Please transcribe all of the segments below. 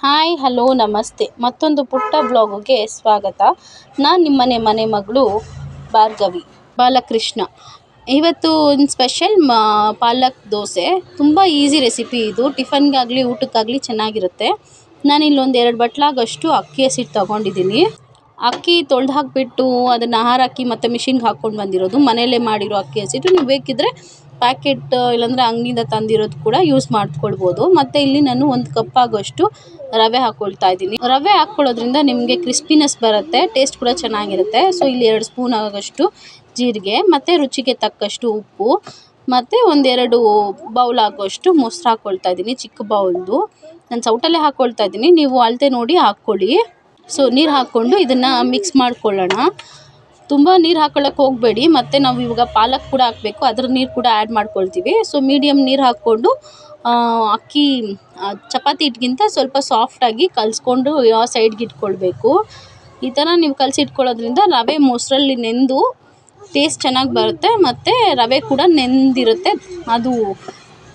Hi, hello, ನಮಸ್ತೆ. ಮತ್ತೊಂದು ಪುಟ್ಟ ಬ್ಲಾಗುಗೆ ಸ್ವಾಗತ. ನಾನು ನಿಮ್ಮನೆ ಮನೆ ಮಗಳು ಭಾರ್ಗವಿ, ಬಾಲಕೃಷ್ಣ. ಇವತ್ತು ಒಂದು ಸ್ಪೆಷಲ್ ಮಾ, ಪಾಲಕ್ ದೋಸೆ. ತುಂಬ ಈಸಿ ರೆಸಿಪಿ ಇದು. ಟಿಫನ್ಗಾಗಲಿ, ಊಟಕ್ಕಾಗಲಿ ಚೆನ್ನಾಗಿರುತ್ತೆ. ನಾನಿಲ್ಲೊಂದು ಎರಡು ಬಟ್ಲಾಗಷ್ಟು ಅಕ್ಕಿ ಹಸಿಟ್ಟು ತೊಗೊಂಡಿದ್ದೀನಿ. ಅಕ್ಕಿ ತೊಳೆದು ಹಾಕಿಬಿಟ್ಟು ಅದನ್ನು ಆಹಾರ ಹಾಕಿ ಮತ್ತು ಮಿಷಿನ್ಗೆ ಹಾಕ್ಕೊಂಡು ಬಂದಿರೋದು. ಮನೆಯಲ್ಲೇ ಮಾಡಿರೋ ಅಕ್ಕಿ ಹಸಿಟ್ಟು ನೀವು ಬೇಕಿದ್ದರೆ ಪ್ಯಾಕೆಟ್, ಇಲ್ಲಾಂದರೆ ಅಂಗಡಿಯಿಂದ ತಂದಿರೋದು ಕೂಡ ಯೂಸ್ ಮಾಡ್ಕೊಳ್ಬೋದು. ಮತ್ತು ಇಲ್ಲಿ ನಾನು ಒಂದು ಕಪ್ ಆಗೋಷ್ಟು ರವೆ ಹಾಕ್ಕೊಳ್ತಾ ಇದ್ದೀನಿ. ರವೆ ಹಾಕ್ಕೊಳ್ಳೋದ್ರಿಂದ ನಿಮಗೆ ಕ್ರಿಸ್ಪಿನೆಸ್ ಬರುತ್ತೆ ಟೇಸ್ಟ್ ಕೂಡ ಚೆನ್ನಾಗಿರುತ್ತೆ. ಸೊ ಇಲ್ಲಿ ಎರಡು ಸ್ಪೂನ್ ಆಗೋಷ್ಟು ಜೀರಿಗೆ, ಮತ್ತು ರುಚಿಗೆ ತಕ್ಕಷ್ಟು ಉಪ್ಪು, ಮತ್ತು ಒಂದೆರಡು ಬೌಲ್ ಆಗೋಷ್ಟು ಮೊಸರು ಹಾಕ್ಕೊಳ್ತಾ ಇದ್ದೀನಿ, ಚಿಕ್ಕ ಬೌಲ್ದು ನಾನು ಸೌಟಲ್ಲೇ ಹಾಕ್ಕೊಳ್ತಾ ಇದ್ದೀನಿ, ನೀವು ಅಳತೆ ನೋಡಿ ಹಾಕ್ಕೊಳ್ಳಿ. ಸೊ ನೀರು ಹಾಕ್ಕೊಂಡು ಇದನ್ನು ಮಿಕ್ಸ್ ಮಾಡ್ಕೊಳ್ಳೋಣ. ತುಂಬ ನೀರು ಹಾಕೊಳ್ಳೋಕೆ ಹೋಗಬೇಡಿ, ಮತ್ತು ನಾವು ಇವಾಗ ಪಾಲಕ್ ಕೂಡ ಹಾಕಬೇಕು, ಅದ್ರ ನೀರು ಕೂಡ ಆ್ಯಡ್ ಮಾಡ್ಕೊಳ್ತೀವಿ. ಸೊ ಮೀಡಿಯಮ್ ನೀರು ಹಾಕ್ಕೊಂಡು ಅಕ್ಕಿ ಚಪಾತಿ ಹಿಟ್ಗಿಂತ ಸ್ವಲ್ಪ ಸಾಫ್ಟಾಗಿ ಕಲಿಸ್ಕೊಂಡು ಸೈಡ್ಗೆ ಇಟ್ಕೊಳ್ಬೇಕು. ಈ ಥರ ನೀವು ಕಲಸಿ ಇಟ್ಕೊಳ್ಳೋದ್ರಿಂದ ರವೆ ಮೊಸರಲ್ಲಿ ನೆಂದು ಟೇಸ್ಟ್ ಚೆನ್ನಾಗಿ ಬರುತ್ತೆ, ಮತ್ತು ರವೆ ಕೂಡ ನೆಂದಿರುತ್ತೆ. ಅದು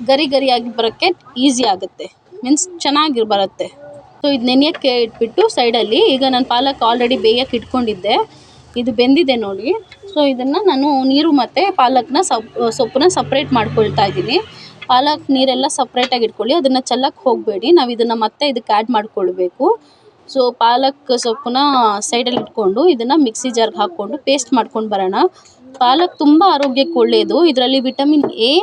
ಗರಿ ಗರಿಯಾಗಿ ಬರೋಕ್ಕೆ ಈಸಿ ಆಗುತ್ತೆ. ಮೀನ್ಸ್ ಚೆನ್ನಾಗಿ ಬರುತ್ತೆ. ಸೊ ಇದು ನೆನೆಯೋಕ್ಕೆ ಇಟ್ಬಿಟ್ಟು ಸೈಡಲ್ಲಿ ಈಗ ನಾನು ಪಾಲಕ್ ಆಲ್ರೆಡಿ ಬೇಯಕ್ಕೆ ಇಟ್ಕೊಂಡಿದ್ದೆ. ಇದು ಬೆಂದಿದೆ ನೋಡಿ. ಸೊ ಇದನ್ನು ನಾನು ನೀರು ಮತ್ತು ಪಾಲಕ್ನ ಸಪ್, ಸೊಪ್ಪನ್ನ ಸಪ್ರೇಟ್ ಮಾಡ್ಕೊಳ್ತಾ ಇದ್ದೀನಿ. ಪಾಲಕ್ ನೀರೆಲ್ಲ ಸಪ್ರೇಟಾಗಿ ಇಟ್ಕೊಳ್ಳಿ. ಅದನ್ನು ಚೆಲ್ಲಕ್ಕೆ ಹೋಗಬೇಡಿ. ನಾವು ಇದನ್ನು ಮತ್ತೆ ಇದಕ್ಕೆ ಆ್ಯಡ್ ಮಾಡ್ಕೊಳ್ಬೇಕು. ಸೊ ಪಾಲಕ್ ಸೊಪ್ಪನ್ನ ಸೈಡಲ್ಲಿ ಇಟ್ಕೊಂಡು ಇದನ್ನು ಮಿಕ್ಸಿ ಜಾರ್ಗೆ ಹಾಕ್ಕೊಂಡು ಪೇಸ್ಟ್ ಮಾಡ್ಕೊಂಡು ಬರೋಣ. ಪಾಲಕ್ ತುಂಬ ಆರೋಗ್ಯಕ್ಕೆ ಒಳ್ಳೆಯದು ಇದರಲ್ಲಿ ವಿಟಮಿನ್ ಎ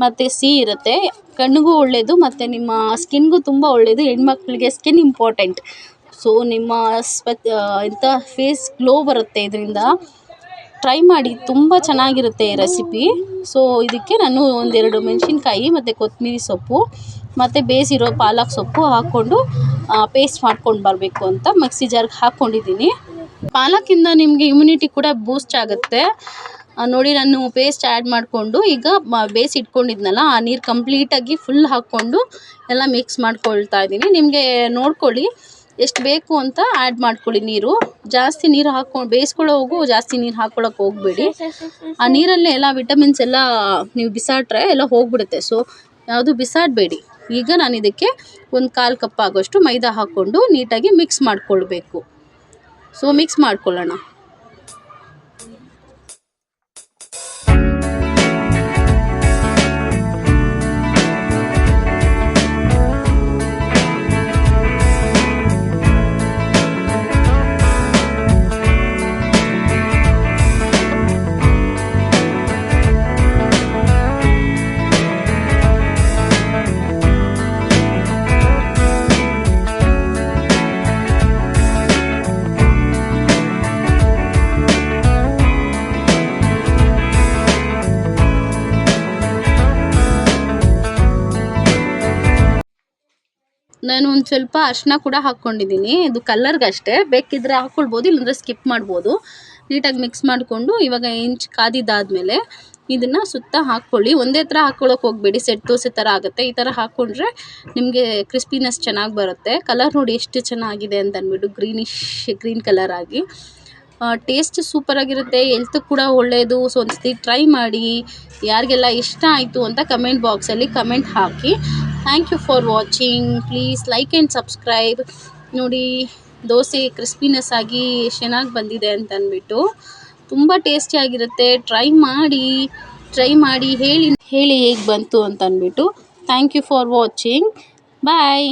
ಮತ್ತು ಸಿ ಇರುತ್ತೆ. ಕಣ್ಣಿಗೂ ಒಳ್ಳೆಯದು ಮತ್ತು ನಿಮ್ಮ ಸ್ಕಿನ್ಗೂ ತುಂಬ ಒಳ್ಳೆಯದು ಹೆಣ್ಮಕ್ಳಿಗೆ ಸ್ಕಿನ್ ಇಂಪಾರ್ಟೆಂಟ್. ಸೊ, ನಿಮ್ಮ ಸ್ಪೆತ್ ಎಂಥ ಫೇಸ್ ಗ್ಲೋ ಬರುತ್ತೆ ಇದರಿಂದ. ಟ್ರೈ ಮಾಡಿ, ತುಂಬ ಚೆನ್ನಾಗಿರುತ್ತೆ ಈ ರೆಸಿಪಿ. ಸೊ, ಇದಕ್ಕೆ ನಾನು ಒಂದೆರಡು ಮೆಣಸಿನ್ಕಾಯಿ ಮತ್ತು ಕೊತ್ತಂಬರಿ ಸೊಪ್ಪು, ಮತ್ತು ಬೇಯಿಸಿರೋ ಪಾಲಕ್ ಸೊಪ್ಪು ಹಾಕ್ಕೊಂಡು ಪೇಸ್ಟ್ ಮಾಡ್ಕೊಂಡು ಬರಬೇಕು ಅಂತ ಮಿಕ್ಸಿ ಜಾರ್ಗೆ ಹಾಕ್ಕೊಂಡಿದ್ದೀನಿ. ಪಾಲಕಿಂದ ನಿಮಗೆ ಇಮ್ಯುನಿಟಿ ಕೂಡ ಬೂಸ್ಟ್ ಆಗುತ್ತೆ. ನೋಡಿ ನಾನು ಪೇಸ್ಟ್ ಆ್ಯಡ್ ಮಾಡಿಕೊಂಡು ಈಗ ಬೇಸ್ ಇಟ್ಕೊಂಡಿದ್ನಲ್ಲ ಆ ನೀರು ಕಂಪ್ಲೀಟಾಗಿ ಫುಲ್ ಹಾಕ್ಕೊಂಡು ಎಲ್ಲ ಮಿಕ್ಸ್ ಮಾಡ್ಕೊಳ್ತಾ ಇದ್ದೀನಿ. ನಿಮಗೆ ನೋಡ್ಕೊಳ್ಳಿ ಎಷ್ಟು ಬೇಕು ಅಂತ ಆ್ಯಡ್ ಮಾಡ್ಕೊಳ್ಳಿ ನೀರು. ಜಾಸ್ತಿ ನೀರು ಹಾಕ್ಕೊಂಡು ಬೇಯಿಸ್ಕೊಳ್ಳೋವಾಗೂ ಜಾಸ್ತಿ ನೀರು ಹಾಕ್ಕೊಳಕ್ಕೆ ಹೋಗಬೇಡಿ. ಆ ನೀರಲ್ಲೇ ಎಲ್ಲ ವಿಟಮಿನ್ಸ್ ಎಲ್ಲ ನೀವು ಬಿಸಾಡ್ರೆ ಎಲ್ಲ ಹೋಗ್ಬಿಡುತ್ತೆ. ಸೊ ಯಾವುದು ಬಿಸಾಡಬೇಡಿ. ಈಗ ನಾನು ಇದಕ್ಕೆ ಒಂದು ಕಾಲು ಕಪ್ ಆಗೋಷ್ಟು ಮೈದಾ ಹಾಕ್ಕೊಂಡು ನೀಟಾಗಿ ಮಿಕ್ಸ್ ಮಾಡಿಕೊಳ್ಬೇಕು. ಸೊ ಮಿಕ್ಸ್ ಮಾಡ್ಕೊಳ್ಳೋಣ. ನಾನು ಒಂದು ಸ್ವಲ್ಪ ಅರಿಶಿನ ಕೂಡ ಹಾಕ್ಕೊಂಡಿದ್ದೀನಿ. ಇದು ಕಲ್ಲರ್ಗೆ ಅಷ್ಟೇ. ಬೇಕಿದ್ದರೆ ಹಾಕ್ಕೊಳ್ಬೋದು ಇಲ್ಲಾಂದರೆ ಸ್ಕಿಪ್ ಮಾಡ್ಬೋದು. ನೀಟಾಗಿ ಮಿಕ್ಸ್ ಮಾಡಿಕೊಂಡು ಇವಾಗ ಇಂಚ್ ಕಾದಿದ್ದಾದಮೇಲೆ ಇದನ್ನು ಸುತ್ತ ಹಾಕ್ಕೊಳ್ಳಿ ಒಂದೇ ಥರ ಹಾಕ್ಕೊಳ್ಳೋಕೆ ಹೋಗಬೇಡಿ. ಸೆಟ್ ದೋಸೆ ಥರ ಆಗುತ್ತೆ. ಈ ಥರ ಹಾಕ್ಕೊಂಡ್ರೆ ನಿಮಗೆ ಕ್ರಿಸ್ಪಿನೆಸ್ ಚೆನ್ನಾಗಿ ಬರುತ್ತೆ. ಕಲರ್ ನೋಡಿ ಎಷ್ಟು ಚೆನ್ನಾಗಿದೆ ಅಂತ ಅಂದ್ಬಿಟ್ಟು ಗ್ರೀನಿಶ್ ಗ್ರೀನ್ ಕಲರ್ ಆಗಿ. ಟೇಸ್ಟ್ ಸೂಪರಾಗಿರುತ್ತೆ ಹೆಲ್ತ್ ಕೂಡ ಒಳ್ಳೆಯದು ಸೊ ಒಂದ್ಸತಿ ಟ್ರೈ ಮಾಡಿ. ಯಾರಿಗೆಲ್ಲ ಇಷ್ಟ ಆಯಿತು ಅಂತ ಕಮೆಂಟ್ ಬಾಕ್ಸಲ್ಲಿ comment hockey. Thank you for watching please like and subscribe ನೋಡಿ, ದೋಸೆ ಕ್ರಿಸ್ಪಿನೆಸ್ ಆಗಿ ಚೆನ್ನಾಗಿ ಬಂದಿದೆ ಅಂತ ಅಂದ್ಬಿಟ್ಟು ತುಂಬ ಟೇಸ್ಟಿಯಾಗಿರುತ್ತೆ ಟ್ರೈ ಮಾಡಿ ಟ್ರೈ ಮಾಡಿ, ಹೇಳಿ ಹೇಳಿ ಹೇಗೆ ಬಂತು ಅಂತ ಅಂದ್ಬಿಟ್ಟು. Thank you for watching bye